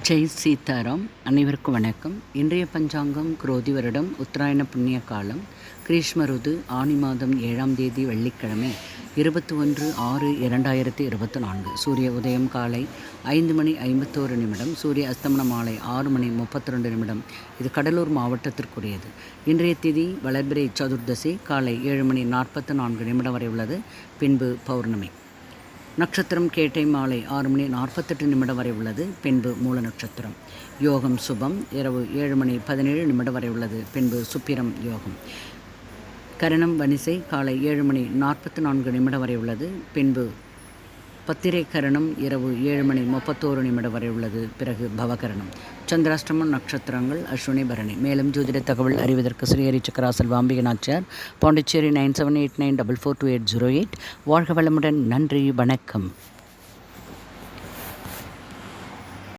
ஜெய் சீதாராம் அனைவருக்கும் வணக்கம். இன்றைய பஞ்சாங்கம் குரோதி வருடம் உத்தராயண புண்ணிய காலம் கிரீஷ்ம ருது ஆனி மாதம் ஏழாம் தேதி வெள்ளிக்கிழமை இருபத்தி ஒன்று ஆறு இரண்டாயிரத்தி இருபத்தி நான்கு சூரிய உதயம் காலை ஐந்து மணி ஐம்பத்தோரு நிமிடம் சூரிய அஸ்தமன மாலை ஆறு மணி முப்பத்தி ரெண்டு நிமிடம். இது கடலூர் மாவட்டத்திற்குரியது. இன்றைய திதி வளர்பிறை சதுர்தசி காலை ஏழு மணி நாற்பத்தி நான்கு நிமிடம் வரை உள்ளது. பின்பு பௌர்ணமி. நட்சத்திரம் கேட்டை மாலை ஆறு மணி நாற்பத்தெட்டு நிமிடம் வரை உள்ளது பின்பு மூல நட்சத்திரம். யோகம் சுபம் இரவு ஏழு மணி பதினேழு நிமிடம் வரை உள்ளது பின்பு சுப்பிரம் யோகம். கரணம் வனிசை காலை ஏழு மணி நாற்பத்தி நான்கு நிமிடம் வரை உள்ளது பின்பு பத்திரை கரணம் இரவு ஏழு மணி முப்பத்தோரு நிமிடம் வரை உள்ளது. பிறகு பவகரணம். சந்திராஷ்டமம் நட்சத்திரங்கள் அஸ்வினி பரணி. மேலும் ஜோதிட தகவல் அறிவதற்கு ஸ்ரீஹரி சக்கராசல் வாம்பிக Nachiyar Pondicherry nine seven eight nine double four two eight zero eight. வாழ்க வளமுடன். நன்றி. வணக்கம்.